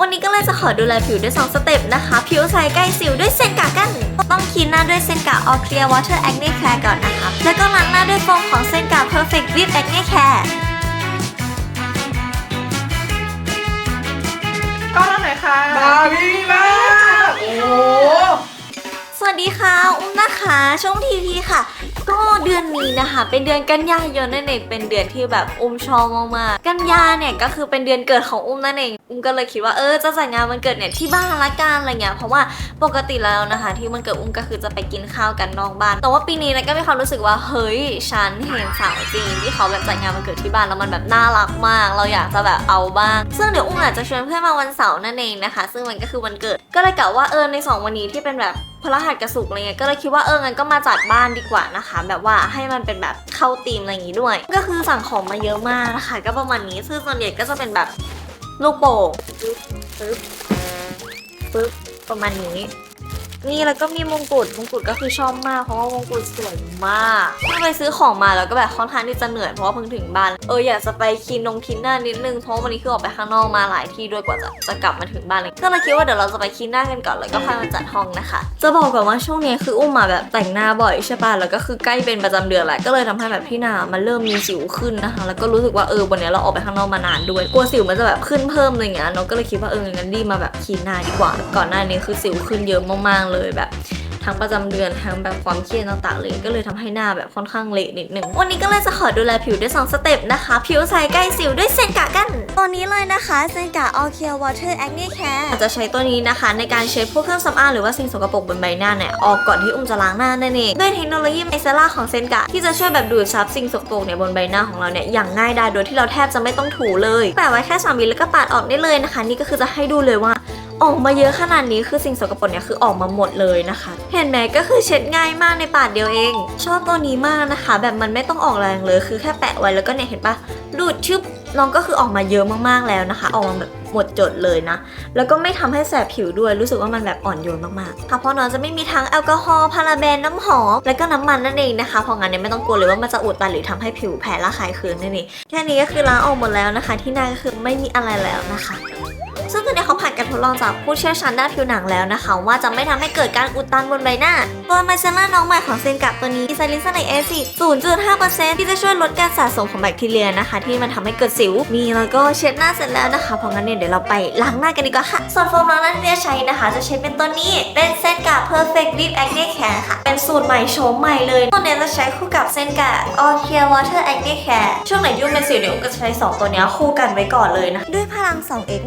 วันนี้ก็เลยจะขอดูแลผิวด้วย 2 สเต็ปนะคะ ผิวใสใกล้สิวด้วยเซนกากัน ต้องคลีนหน้าด้วยเซนกา All Clear Water Acne Care ก่อนนะคะ แล้วก็ล้างหน้าด้วยโฟมของเซนกา Perfect Whip Acne Care ก้อนไหนอยค่ะบาร์บี้มากโอ้โหส วัสดีค่ะ อุ้มนะคะ ช่วงทีพีค่ะ ก็เดือนนี้นะคะ เป็นเดือนกันยายนนั่นเอง เป็นเดือนที่แบบอุ้มชอบมากๆกันยาเนี่ยก็คือเป็นเดือนเกิดของอุ้มนั่นเอง อุ้มก็เลยคิดว่าเออจะจัดงานวันเกิดเนี่ยที่บ้านละกันอะไรเงี้ย เพราะว่าปกติแล้วนะคะ ที่มันเกิดอุ้มก็คือจะไปกินข้าวกันนอกบ้าน แต่ว่าปีนี้นะก็มีความรู้สึกว่าเฮ้ยฉันเห็นสาวจีนที่เขาแบบจัดงานวันเกิดที่บ้านแล้วมันแบบน่ารักมาก เราอยากจะแบบเอาบ้าง ซึ่งเดี๋ยวอุ้มอาจจะชวนเพื่อนมาวันเสาร์นั่นเองนะคะ ซึ่งมันก็คือวันเกิด ก็เลยกะว่าเออในสองวันนี้ที่เป็นแบบ พฤหัสกับศุกอะไรเงี้ยก็เลยคิดว่าเอองั้นก็มาจัดบ้านดีกว่านะคะ แบบว่าให้มันเป็นแบบเข้าธีมอะไรอย่างงี้ด้วย ก็คือสั่งของมาเยอะมากนะคะ ก็ประมาณนี้ซึ่งส่วนใหญ่ก็จะเป็นแบบลูกโป่งปึ๊บปึ๊บปึ๊บประมาณนี้นี่แล้วก็มีมงกุฎมงกุฎก็คือชอบมากเพราะว่ามงกุฎสวยมากเพิ่งไปซื้อของมาแล้วก็แบบค่อนข้างที่จะเหนื่อยเพราะว่าเพิ่งถึงบ้านเอออยากจะไปคินนงคินหน้านิดนึงเพราะวันนี้คือออกไปข้างนอกมาหลายที่ด้วยกว่าจะจะกลับมาถึงบ้านเลยก็เลยคิดว่าเดี๋ยวเราจะไปคินหน้ากันก่อนแล้วก็ค่อยมาจัดห้องนะคะ จะบอกก่อนว่าช่วงนี้คืออุ้มมาแบบแต่งหน้าบ่อยใช่ป่ะแล้วก็คือใกล้เป็นประจำเดือนแหละก็เลยทำให้แบบที่หน้ามันเริ่มมีสิวขึ้นนะคะ แล้วก็รู้สึกว่าเออวันนี้เราออกไปข้างนอกมานานด้วยกลัวสิวมันจะแบบขึ้นเพิ่มอะไรเงี้ยเนาก็เลยคิดว่าเอองั้นรีบมาแบบคินหน้าดีกว่า ก่อนหน้านี้คือสิวขึ้นเยอะมากๆเลยแบบ ทั้งประจำเดือนทั้งแบบความเครียดต่างๆเลย ก็เลยทำให้หน้าแบบค่อนข้างเละนิดนึง วันนี้ก็เลยจะขอดูแลผิวด้วย2สเต็ปนะคะ ผิวใสใกล้สิวด้วยเซนกากัน ตัวนี้เลยนะคะเซนกา All Clear Water Acne Care จะใช้ตัวนี้นะคะ ในการเช็ดพวกเครื่องสำอางหรือว่าสิ่งสกปรกบนใบหน้าเนี่ยออกก่อนที่อุ้มจะล้างหน้านั่นเองด้วยเทคโนโลยีไมเซล่าของเซนกาที่จะช่วยแบบดูดซับสิ่งสกปรกเนี่ยบนใบหน้าของเราเนี่ยอย่างง่ายดายโดยที่เราแทบจะไม่ต้องถูเลยแปะไว้แค่3วิแล้วก็ปาดออกได้เลยนะคะ นี่ก็คือจะให้ดูเลยว่า ออกมาเยอะขนาดนี้คือสิ่งสกปรกเนี่ยคือออกมาหมดเลยนะคะ เห็นไหมก็คือเช็ดง่ายมากในปาดเดียวเอง ชอบตัวนี้มากนะคะ แบบมันไม่ต้องออกแรงเลยคือแค่แปะไว้แล้วก็เนี่ยเห็นปะดูดชึบน้องก็คือออกมาเยอะมากๆแล้วนะคะ ออกมาแบบหมดจดเลยนะ แล้วก็ไม่ทำให้แสบผิวด้วย รู้สึกว่ามันแบบอ่อนโยนมากๆค่ะเพราะน้องจะไม่มีทั้งแอลกอฮอล์ พาราเบน น้ำหอม และก็น้ำมันนั่นเองนะคะ เพราะงั้นเนี่ยไม่ต้องกลัวเลยว่ามันจะอุดตันหรือทำให้ผิวแพ้ระคายเคืองนั่นเอง แค่นี้ก็คือล้างออกหมดแล้วนะคะ ที่หน้าก็คือไม่มีอะไรแล้วนะคะ ซึ่งตอนนี้เขาผ่านการทดลองจากผู้เชี่ยวชาญด้านผิวหนังแล้วนะคะ ว่าจะไม่ทำให้เกิดการอุดตันบนใบหน้าตัวไมเซล่าน้องใหม่ของเซนกับตัวนี้ไซลิซาไนเอซิ0.5%ที่จะช่วยลดการสะสมของแบคทีเรียนะคะ ที่มันทำให้เกิดสิว มีแล้วก็เช็ดหน้าเสร็จแล้วนะคะเพราะงั้นเนี่ยเดี๋ยวเราไปล้างหน้ากันดีกว่าค่ะ ส่วนโฟมล้างหน้าที่จะใช้นะคะ จะใช้เป็นตัวนี้เป็นเซนกับ Perfect Deep Acne Care ค่ะ เป็นสูตรใหม่โฉมใหม่เลยตัวเนี้ยจะใช้คู่กับเซนกับ All Care Water Acne Care ช่วงไหนยุ่งเป็นสิวเนี่ยอุ้มก็จะใช้สองตัวเนี้ยคู่กันไว้ก่อนเลยนะด้วยพลัง 2x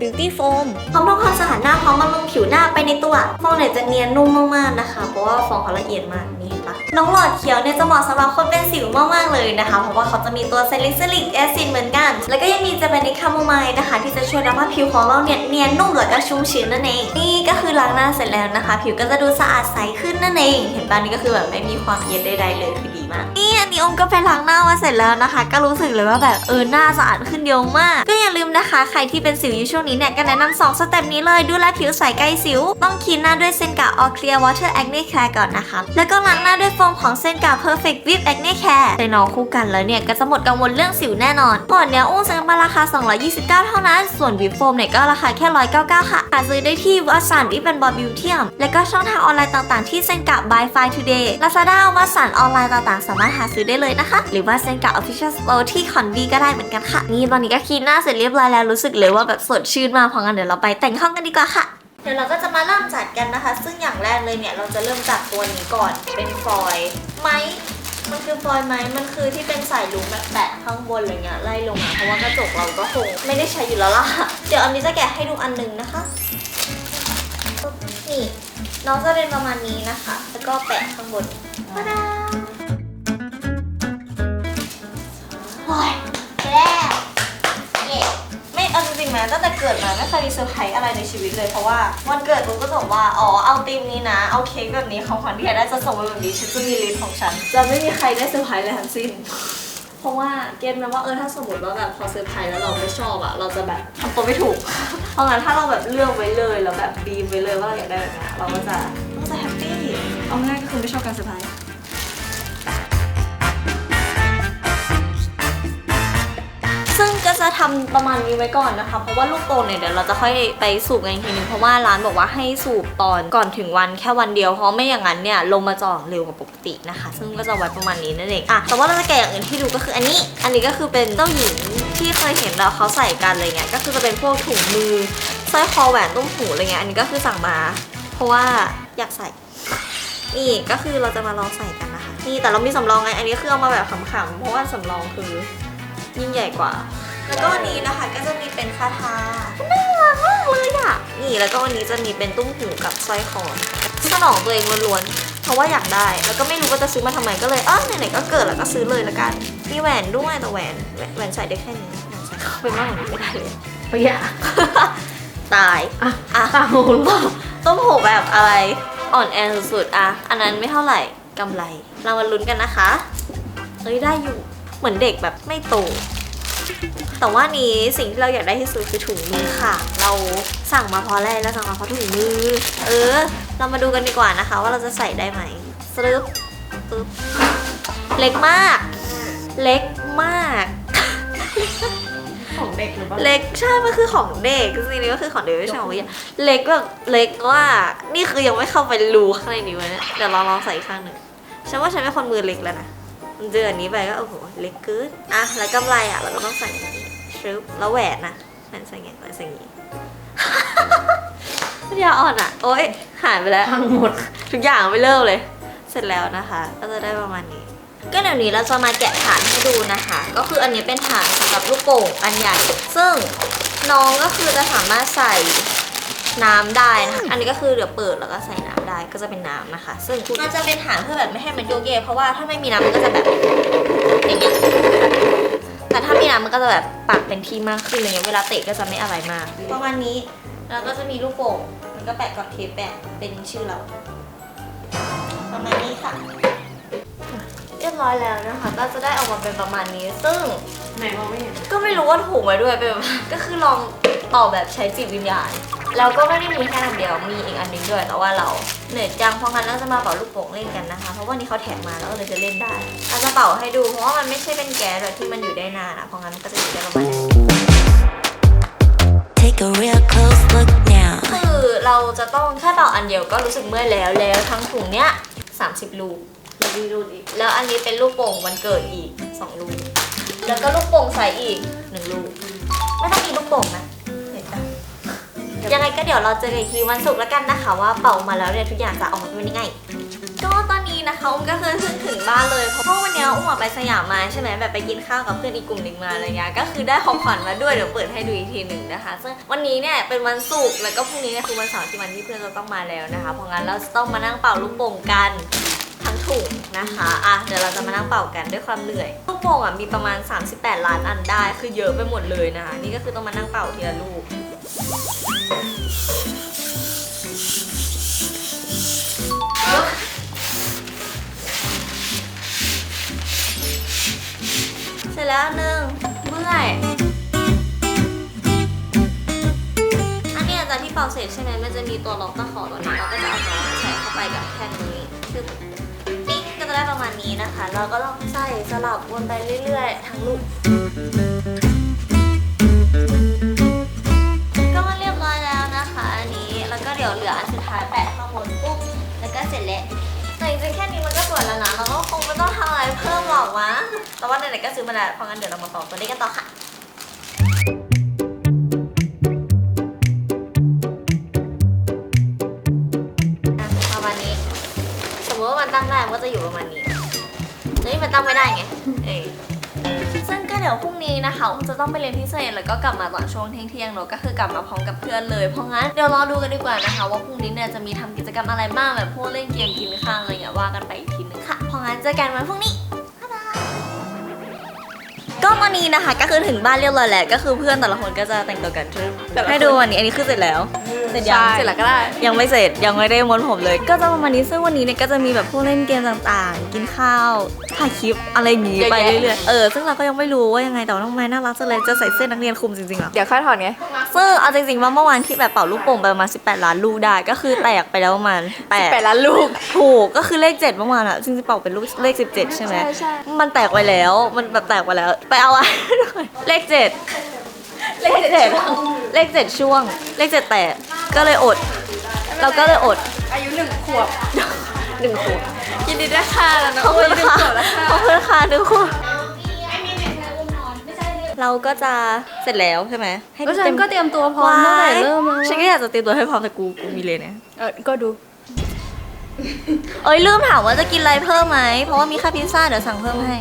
บิวตี้โฟมพร้อมทำความสะอาดหน้าพร้อมบำรุงผิวหน้าไปในตัวฟองเนี่ยจะเนียนนุ่มมากๆนะคะ เพราะว่าฟองเขาละเอียดมาก ค่ะ น้องหลอดเขียวเนี่ยจะเหมาะสำหรับคนเป็นสิวมากๆเลยนะคะ เพราะว่าเขาจะมีตัวไซลิซิลิกแอซิดเหมือนกัน แล้วก็ยังมีเจะเปนนิคาโมไมล์นะคะ ที่จะช่วยทำให้ผิวของเราเนี่ยเนียนนุ่มแล้วก็ชุ่มชื้นนั่นเอง นี่ก็คือล้างหน้าเสร็จแล้วนะคะ ผิวก็จะดูสะอาดใสขึ้นนั่นเอง เห็นปะนี่ก็คือแบบไม่มีความเย็นใดๆเลยคือดีมาก นี่อันนี้อมก็ไปล้างหน้ามาเสร็จแล้วนะคะ ก็รู้สึกเลยว่าแบบเออหน้าสะอาดขึ้นเยอะมาก ก็อย่าลืมนะคะ ใครที่เป็นสิวอยู่ช่วงนี้เนี่ยก็แนะนำสองสเต็ปนี้เลยดูแลผิวใสใกล้สิว ต้องคลีนหน้าด้วยเซนกา All Clear Water Acne Care ก่อนนะคะ แล้วก็ล้างหน้าด้วยโฟมของเซนกา Perfect Whip Acne Care ใช้น้องคู่กันแล้วเนี่ย ก็จะหมดกังวลเรื่องสิวแน่นอนก่อนเนี้ยอุ้งซื้อมาราคา 229 เท่านั้น ส่วนวิปโฟมเนี่ยก็ราคาแค่ 199 ค่ะหาซื้อได้ที่วัสันวิเป็นบอบิวเทียมและก็ช่องทางออนไลน์ต่างๆที่เซนกา By Fine Today Lazada วัสันออนไลน์ต่างๆ สามารถหาซื้อได้เลยนะคะ หรือว่าเซนกา Official Store ที่คอนบีก็ได้เหมือนกันค่ะนี่ตอนนี้ก็คลีนหน้าเสร็จเรียบร้อยแล้วรู้สึกเลยว่าแบบสดชื่นมากเพราะงั้นเดี๋ยวเราไปแต่งห้องกันดีกว่าค่ะ เดี๋ยวเราก็จะมาเริ่มจัดกันนะคะ ซึ่งอย่างแรกเลยเนี่ยเราจะเริ่มจากตัวนี้ก่อน เป็นฟอยล์ไหมมันคือฟอยล์ไหมมันคือที่เป็นสายลุงแบบแปะข้างบนอะไรเงี้ยไล่ลงมาเพราะว่ากระจกเราก็คงไม่ได้ใช้อยู่แล้วล่ะ เดี๋ยวอันนี้จะแกะให้ดูอันหนึงนะคะ นี่น้องจะเป็นประมาณนี้นะคะ แล้วก็แปะข้างบนมาดา ริงๆไหมตั้งแต่เกิดมาไม่เคยมีเซอร์ไพรส์อะไรในชีวิตเลยเพราะว่าวันเกิดกูก็จะบอกว่าอ๋อเอาธีมนี้นะ เอาเค้กแบบนี้ของขวัญที่อยากได้จะส่งมาแบบนี้ฉันจะมีลิสต์ของฉัน จะไม่มีใครได้เซอร์ไพรส์เลยทั้งสิ้น เพราะว่าเกณฑ์มาว่าเออถ้าสมมติว่าแบบพอเซอร์ไพรส์แล้วเราไม่ชอบอะเราจะแบบทำตัวไม่ถูก เพราะงั้นถ้าเราแบบเลือกไว้เลยแล้วแบบบีมไว้เลยว่าเราอยากได้แบบเนี้ยเราก็จะเราก็จะแฮปปี้เอาง่ายก็คือไม่ชอบการเซอร์ไพรส์ จะจะทำประมาณนี้ไว้ก่อนนะคะ เพราะว่าลูกโป่งเนี่ยเดี๋ยวเราจะค่อยไปสูบกันอีกทีนึงเพราะว่าร้านบอกว่าให้สูบตอนก่อนถึงวันแค่วันเดียวเพราะไม่อย่างนั้นเนี่ยลมมาจอดเร็วกว่าปกตินะคะ ซึ่งก็จะไว้ประมาณนี้นั่นเองอะแต่ว่าเราจะแกะอย่างอื่นที่ดูก็คืออันนี้ อันนี้ก็คือเป็นเจ้าหญิงที่เคยเห็นเราเขาใส่กันอะไรเงี้ยก็คือจะเป็นพวกถุงมือสร้อยคอแหวนตุ้มหูอะไรเงี้ยอันนี้ก็คือสั่งมา เพราะว่าอยากใส่นี่ก็คือเราจะมาลองใส่กันนะคะ นี่แต่เรามีสำรองไง อันนี้คือเอามาแบบขำๆ เพราะว่าสำรองคือยิ่งใหญ่กว่า แล้วก็อันนี้นะคะก็จะมีเป็นคาถาน่ารักมากเลยอะ นี่แล้วก็อันนี้จะมีเป็นตุ้มหูกับสร้อยคอสนองตัวเองล้วนๆ เพราะว่าอยากได้ แล้วก็ไม่รู้ว่าจะซื้อมาทำไมก็เลยเออไหนๆก็เกิดแล้วก็ซื้อเลยละกัน มีแหวนด้วยแต่แหวนแหวนแหวนใส่ได้แค่นี้แหวนใส่เข้าไปมากกว่านี้ไม่ได้เลยไปอะตาย อะอะตาหูหรือเปล่าต้มหูแบบอะไรอ่อนแอสุดๆอะอันนั้นไม่เท่าไหร่กำไร เรามาลุ้นกันนะคะ เอ้ยได้อยู่ เหมือนเด็กแบบไม่โต แต่ว่านี้สิ่งที่เราอยากได้ที่สุดคือถุงมือค่ะ เราสั่งมาเพราะอะไรเราสั่งมาเพราะถุงมือ เออ เรามาดูกันดีกว่านะคะ ว่าเราจะใส่ได้ไหมสรึบปึ๊บเล็กมาก เล็กมาก ของเด็กหรือเปล่าเล็กใช่ มันคือของเด็กสิ่งนี้ก็คือของเด็กไม่ใช่ของผู้ใหญ่เล็กแบบเล็กว่า นี่คือยังไม่เข้าไปรูข้างในนี้วะเนี่ยเดี๋ยวลองลองใส่อีกข้างหนึ่งฉันว่าฉันเป็นคนมือเล็กแล้วนะมันเจออันนี้ไปก็โอ้โหเล็กเกินอะแล้วกำไรอะเราก็ต้องใส่อย่างนี้ ชึบแล้วแหวนนะแหวนใส่ไงแหวนใส่อย่างนี้ปัญญาอ่อนอะ โอ๊ยหายไปแล้วพังหมดทุกอย่างไม่เลิกเลย เสร็จแล้วนะคะ ก็จะได้ประมาณนี้ ก็เดี๋ยวนี้เราจะมาแกะฐานให้ดูนะคะ ก็คืออันนี้เป็นฐานสำหรับลูกโป่งอันใหญ่ ซึ่งน้องก็คือจะสามารถใส่น้ำได้นะคะ อันนี้ก็คือเดี๋ยวเปิดแล้วก็ใส่น้ำได้ก็จะเป็นน้ำนะคะ ซึ่งมันจะเป็นฐานเพื่อแบบไม่ให้มันโยกเยกเพราะว่าถ้าไม่มีน้ำมันก็จะแบบอย่างเงี้ย แต่ถ้ามีน้ำมันก็จะแบบปรับเป็นที่มากขึ้นอะไรเงี้ยเวลาเตะก็จะไม่อะไรมากประมาณนี้แล้วก็จะมีลูกโป่งมันก็แปะกับเทปแปะเป็นชื่อเรา ประมาณนี้ค่ะ เรียบร้อยแล้วนะคะก็จะได้ออกมาเป็นประมาณนี้ ซึ่งไหนมองไม่เห็นก็ไม่รู้ว่าถูกไหมด้วยเป็นแบบก็คือลอง ต่อแบบใช้จิตวิญญาณแล้วก็ไม่ได้มีแค่อันเดียวมีอีกอันหนึงด้วย แต่ว่าเราเหนื่อยจังเพราะงั้นเราจะมาเป่าลูกโป่งเล่นกันนะคะ เพราะวันนี้เขาแถมมาแล้วก็เลยจะเล่นได้เราจะเป่าให้ดูเพราะว่ามันไม่ใช่เป็นแก๊สแบบที่มันอยู่ได้นานอะเพราะงั้นมันก็จะอยู่ได้ประมาณนี้ Take a real close look now. คือเราจะต้องแค่เป่าอันเดียวก็รู้สึกเมื่อยแล้วแล้วทั้งถุงเนี้ย30 ลูกดูดูดิแล้วอันนี้เป็นลูกโป่งวันเกิดอีก 2 ลูก แล้วก็ลูกโป่งใสอีก 1 ลูก ไม่ต้องมีลูกโป่งนะเห็นปะ ยังไงก็เดี๋ยวเราเจอกันอีกทีวันศุกร์แล้วกันนะคะ ว่าเป่ามาแล้วเนี่ยทุกอย่างจะออกมาเป็นยังไงก็ตอนนี้นะคะอุ้มก็คือเพิ่งถึงบ้านเลยเพราะวันนี้อุ้มอะไปสยามมาใช่ไหมแบบไปกินข้าวกับเพื่อนอีกกลุ่มหนึ่งมาอะไรเงี้ยก็คือได้ของขวัญมาด้วยเดี๋ยวเปิดให้ดูอีกทีหนึ่งนะคะ ซึ่งวันนี้เนี่ยเป็นวันศุกร์แล้วก็พรุ่งนี้เนี่ยคือวันเสาร์ที่วันที่เพื่อนจะต้องมาแล้วนะคะ เพราะงั้นเราจะต้องมานั่งเป่าลูกโป่งกันทั้งถุงนะคะ อะ เดี๋ยวเราจะมานั่งเป่ากันด้วยความเหนื่อย ลูกโป่งอะมีประมาณ 38 ล้านอันได้ คือเยอะไปหมดเลยนะคะ นี่ก็คือต้องมานั่งเป่าทีละลูก เสร็จแล้วหนึ่งเมื่อยอันนี้ยจากที่เป่าเสร็จใช่ไหมมันจะมีตัวล็อกตะขอตัวนี้เราก็จะเอามาใส่เข้าไปกับแท่นนี้คือปิ๊งก็จะได้ประมาณนี้นะคะ เราก็ลองใส่สลับวนไปเรื่อยๆ ทั้งลูก เหลืออันสุดท้ายแปะข้างบนปุ๊บแล้วก็เสร็จแล้วแต่จริงๆแค่นี้มันก็สวยแล้วนะเราก็คงไม่ต้องทำอะไรเพิ่มหรอกวะแต่ว่าไหนๆก็ซื้อมาแล้วเพราะงั้นเดี๋ยวเรามาต่อตัวนี้กันต่อค่ะประมาณนี้ สมมติว่ามันตั้งได้มันก็จะอยู่ประมาณนี้เฮ้ยมันตั้งไม่ได้ไงเอยซึ่งก็ เดี๋ยวพรุ่งนี้นะคะอุ้มจะต้องไปเรียนพิเศษแล้วก็กลับมาตอนช่วงเที่ยงๆเนอะก็คือกลับมาพร้อมกับเพื่อนเลยเพราะงั้นเดี๋ยวรอดูกันดีกว่านะคะ ว่าพรุ่งนี้เนี่ยจะมีทำกิจกรรมอะไรบ้างแบบพวกเล่นเกมกินข้าวอะไรอย่างเงี้ยว่ากันไปอีกทีนึงค่ะเพราะงั้นเจอกันวันพรุ่งนี้บ๊ายบายก็ตอนนี้นะคะก็คือถึงบ้านเรียบร้อยแล้วก็คือเพื่อนแต่ละคนก็จะแต่งตัวกันชุดให้ดูวันนี้อันนี้คือเสร็จแล้ว เสร็จยังเสร็จแล้วก็ได้ ยังไม่เสร็จยังไม่ได้ม้วนผมเลย ก็จะประมาณนี้ซึ่งวันนี้เนี่ยก็จะมีแบบพวกเล่นเกมต่างๆ กินข้าวถ่ายคลิปอะไรอย่างงี้เยอะไปแยะ เรื่อยๆเออซึ่งเราก็ยังไม่รู้ว่ายังไงแต่ว่าน้องไม้น่ารักจังเลยจะใส่เสื้อนักเรียนคลุมจริงๆเหรอเดี๋ยวค่อยถอนไง ซึ่งเอาจริงๆว่าเมื่อวานที่แบบเป่าลูกโป่งไปประมาณ18 ล้านลูกได้ก็คือแตกไปแล้วประมาณแปด แปดล้านลูก ถูกก็คือเลข7เมื่อวานอะจริงๆเป่าเป็นลูกเลข17ใช่ไหมใช่ใช่ มันแตกไปแล้ว มันแบบแตกไปแล้ว ไปเอาอะ เลข7 เลขเจ็ดเลขเจ็ดช่วง เลขเจ็ดแตกก็เลยอด เราก็เลยอดอายุหนึ่งขวบหนึ่งขวบยินดีด้วยค่ะแล้วนะขอบคุณค่ะขอบคุณค่ะทุกคนเราก็จะเสร็จแล้วใช่ไหมให้ก็ฉันก็เตรียมตัวพร้อมตั้งแต่เริ่มแล้วฉันก็อยากจะเตรียมตัวให้พร้อมแต่กูกูมีเลยเนี่ยเออก็ดู เอ้ยลืมถามว่าจะกินอะไรเพิ่มไหมเพราะว่ามีค่าพิซซ่าเดี๋ยวสั่งเพิ่มให้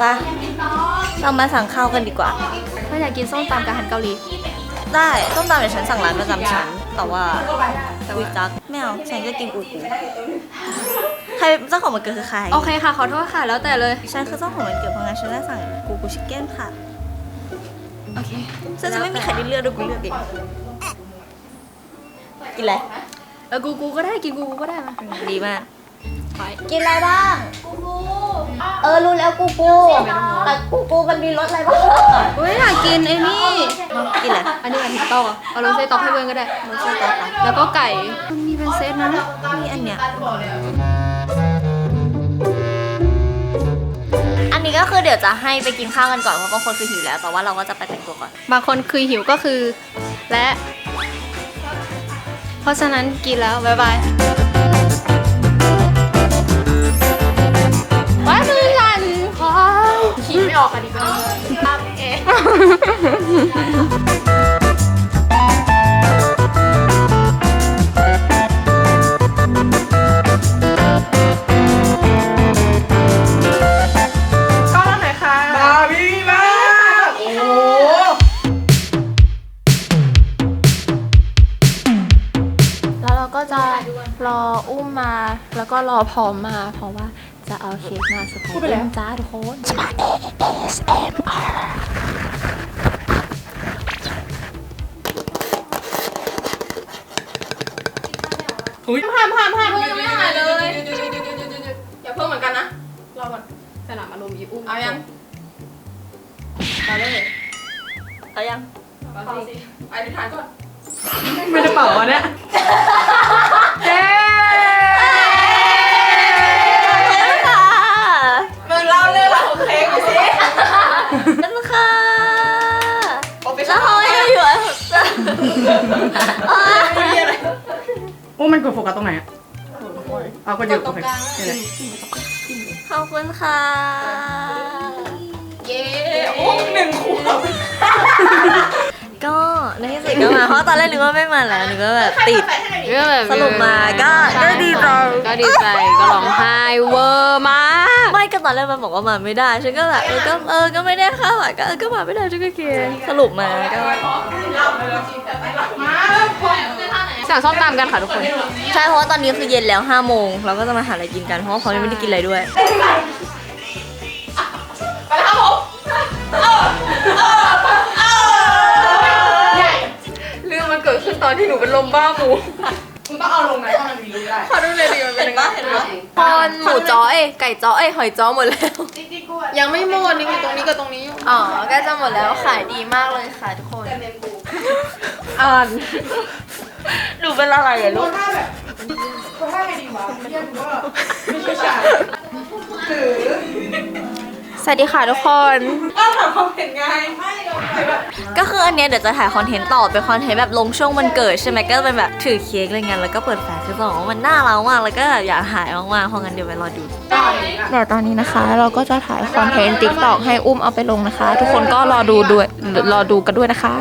ไปะเรามาสั่งข้าวกันดีกว่า ถ้าอยากกินส้มตำกับอาหารเกาหลี ได้ต้มตำเดี๋ยวฉันสั่งร้านประจำฉัน แต่ว่าวิจักไม่เอาฉันจะกินอูกูใครเจ้าของมันเกิดคือใคร โอเคค่ะ ขอโทษค่ะ แล้วแต่เลย ฉันคือเจ้าของมันเกิดเพราะงั้นฉันได้สั่งกูกูชิคเก้นค่ะ โอเคซึ่งจะไม่มีใครได้เลือกด้วยกูเลือกเองกินอะไร เออกูกูก็ได้กินกูกูก็ได้มาดีมากไป กินอะไรบ้าง กูกูเออรู้แล้วกูกูแต่กูกูมันมีรสอะไรบ้างเฮ้ยอยากกินไอ้นี่กินอะไรอันนี้อันที่ตอกอะเอาโรเซ่ตอกให้เพื่อนก็ได้รสชาติต่างแล้วก็ไก่มันมีเป็นเซตนะๆนี่อันเนี้ยอันนี้ก็คือเดี๋ยวจะให้ไปกินข้าวกันก่อนเพราะบางคนคือหิวแล้วแต่ว่าเราก็จะไปแต่งตัวก่อนบางคนคือหิวก็คือ และ เพราะฉะนั้นกินแล้วบ๊ายบาย ว้ามือสั่นขอขี่ไม่ออกอะดิบ้าทำเองก็แล้วไหนคะบาร์บี้มากโอ้โหแล้วเราก็จะรออุ้มมา แล้วก็รอพร้อมมา เพราะว่า จะเอาเค้กมาสไปเอ็มจ้าทุกคนอุ้ยห้ามห้ามห้ามเพิ่งยังไม่หายเลยอย่าเพิ่งเหมือนกันนะรอก่อนสนามอารมณ์อีอุ้มเอายังเอาเลยเอายังเอาสิอธิษฐานก่อนไม่ได้เป่าอันเนี้ยเย้ โอ้มันกดโฟกัสตรงไหนอะเอาก็เยอะโอเคนี่แหละขอบคุณค่ะ เย้โอ้หนึ่งขวบก็ในที่สุดก็มาเพราะตอนแรกนึกว่าไม่มาแล้วนึกว่าแบบติดก็แบบสรุปมาก็ก็ดีใจก็ดีใจก็ร้องไห้เวอร์มาก ก็ตอนแรกมันบอกว่ามาไม่ได้ ฉันก็แบบเออก็เออก็ไม่ได้ค่ะก็เออก็มาไม่ได้ฉันก็เคียนสรุปมาก็สั่งส้มตำกันค่ะทุกคน ใช่เพราะว่าตอนนี้คือเย็นแล้ว5้าโมงเราก็จะมาหาอะไรกินกันเพราะว่าเขายังไม่ได้กินอะไรด้วย เรื่องมันเกิดขึ้นตอนที่หนูเป็นลมบ้าหมูมึงต้องเอาลงไหนถ้ามันมีรูได้ ขอดูเลยดีมันเป็นยังไงเห็นปะ พอนหมูจ้อเอ้ยไก่จ้อเอ้ยหอยจ้อหมดแล้ว ยังไม่หมดนี่อยู่ตรงนี้กับตรงนี้อยู่อ๋อใกล้จะหมดแล้วขายดีมากเลยค่ะทุกคน อ่านหนูเป็นอะไรอะลูก ถ้าแบบคนถ้าไงดีวะเรียกว่าไม่ใช่ชายถือ สวัสดีค่ะทุกคนอ้าวถามความเห็นไงไม่เราแบบก็คืออันเนี้ยเดี๋ยวจะถ่ายคอนเทนต์ต่อเป็นคอนเทนต์แบบลงช่วงวันเกิดใช่ไหมก็เป็นแบบถือเค้กอะไรเงี้ยแล้วก็เปิดแฟลชคือจะบอกว่ามันน่ารักมากแล้วก็อยากถ่ายมากๆเพราะงั้นเดี๋ยวไปรอดูเดี๋ยวตอนนี้นะคะ เราก็จะถ่ายคอนเทนต์ติ๊กตอกให้อุ้มเอาไปลงนะคะ ทุกคนก็รอดูด้วยรอดูกันด้วยนะคะ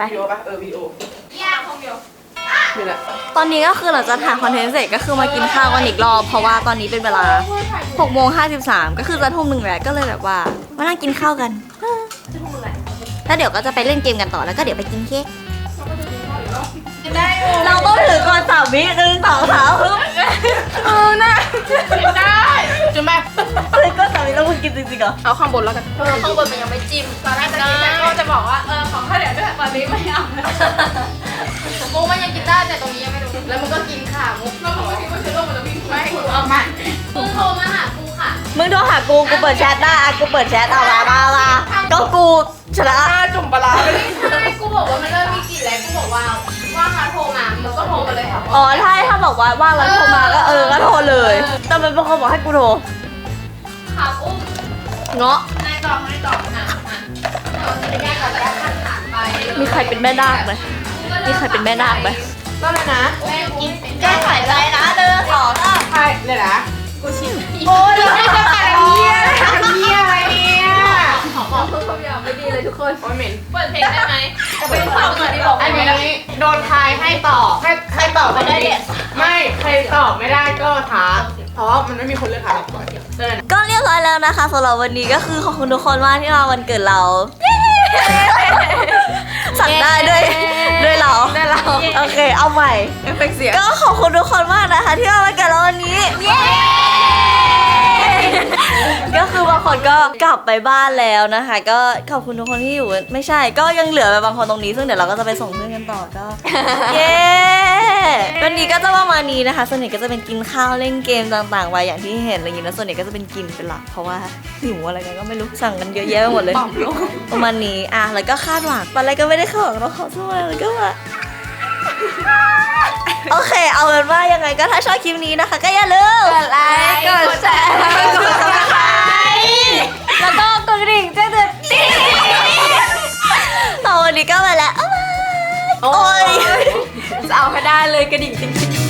นะวิดีโอปะเออวิดีโอนี่แหละตอนนี้ก็คือหลังจากถ่ายคอนเทนต์เสร็จก็คือมากินข้าวกันอีกรอบ เพราะว่าตอนนี้เป็นเวลา6โมง53 ก็คือจะทุ่มหนึ่งแล้วก็เลยแบบว่ามานั่งกินข้าวกัน แล้วเดี๋ยวก็จะไปเล่นเกมกันต่อแล้วก็เดี๋ยวไปกินเค้ก เราต้องถือก่อนสามวิหนึ่งสองสามปึ๊บเออน่าได้จุ๊บแม่ถือก่อนสามวิแล้วมึงกินจริงๆเหรอเอาข้างบนแล้วกันเออข้างบนมันยังไม่จิ้มตอนแรกจะกินแต่ก็จะบอกว่าเออของข้าวเหนียวด้วยวันนี้ไม่เอามุกมันยังกินได้แต่ตรงนี้ยังไม่รู้แล้วมันก็กินค่ะมุกแล้วผมก็คิดว่าเชื้อโรคมันจะวิ่งไม่กูเอามากูโทรมาหากูค่ะมึงโทรหากูกูเปิดแชทได้อะกูเปิดแชทเอามามามาก็กูชนะหน้าจุ่มปลาร้าไปเลยกูบอกว่ามันเริ่มมีกลิ่นแล้วกูบอกว่าว่างแล้วโทรมามึงก็โทรมาเลยค่ะอ๋อถ้าถ้าบอกว่าว่างแล้วโทรมาก็เออก็โทรเลย แต่มันเป็นคนบอกให้กูโทรค่ะอุ้มเงาะนายตอบนายตอบนะอะเดี๋ยวจะได้แยกกับแยกผ่านไปมีใครเป็นแม่นาคไหมมีใครเป็นแม่นาคไหมก็เลยนะแม่กูไม่เป็นแก้ไขใจนะเดินสองอะใช่เลยนะกูชิมโอ้ยเราไม่จะแต่เหี้ยเหี้ยอะไรเนี่ยขอขอเพื่อความยาวไม่ดีเลยทุกคนโอ้ยเหม็นเปิดเพลงได้ไหม เป็นความเหมือนที่บอกอันนี้โดนทายให้ตอบให้ให้ตอบไม่ได้เนี่ยไม่ใครตอบไม่ได้ก็ท้าเพราะว่ามันไม่มีคนเลือกท้าก่อนเดินก็เรียบร้อยแล้วนะคะสำหรับวันนี้ก็คือขอบคุณทุกคนมากที่มาวันเกิดเราสั่งได้ด้วยด้วยเราได้เราโอเคเอาใหม่เอฟเฟกต์เสียงก็ขอบคุณทุกคนมากนะคะ ที่มาวันเกิดเราวันนี้เย้ ก็คือบางคนก็กลับไปบ้านแล้วนะคะ ก็ขอบคุณทุกคนที่อยู่ ไม่ใช่ ก็ยังเหลือบางคนตรงนี้ ซึ่งเดี๋ยวเราก็จะไปส่งเพื่อนกันต่อก็ เย้ วันนี้ก็จะประมาณนี้นะคะ ส่วนใหญ่ก็จะเป็นกินข้าวเล่นเกมต่างๆไปอย่างที่เห็นอะไรอย่างนี้นะส่วนใหญ่ก็จะเป็นกินเป็นหลัก เพราะว่าหิวอะไรกันก็ไม่รู้ สั่งกันเยอะแยะไปหมดเลย ประมาณนี้ อะ แล้วก็คาดหวังตอนแรกก็ไม่ได้คาดหวังเราขอโทษแล้วก็มา โอเค เอาเป็นว่ายังไงก็ถ้าชอบคลิปนี้นะคะ ก็อย่าลืม กดไลค์กดแชร์กดซับสไคร์แล้วก็กดกระดิ่งแจ้งเตือนติ๊วันนี้ก็มาแล้ว โอ้ยจะเอาให้ได้เลยกระดิ่งติ๊ง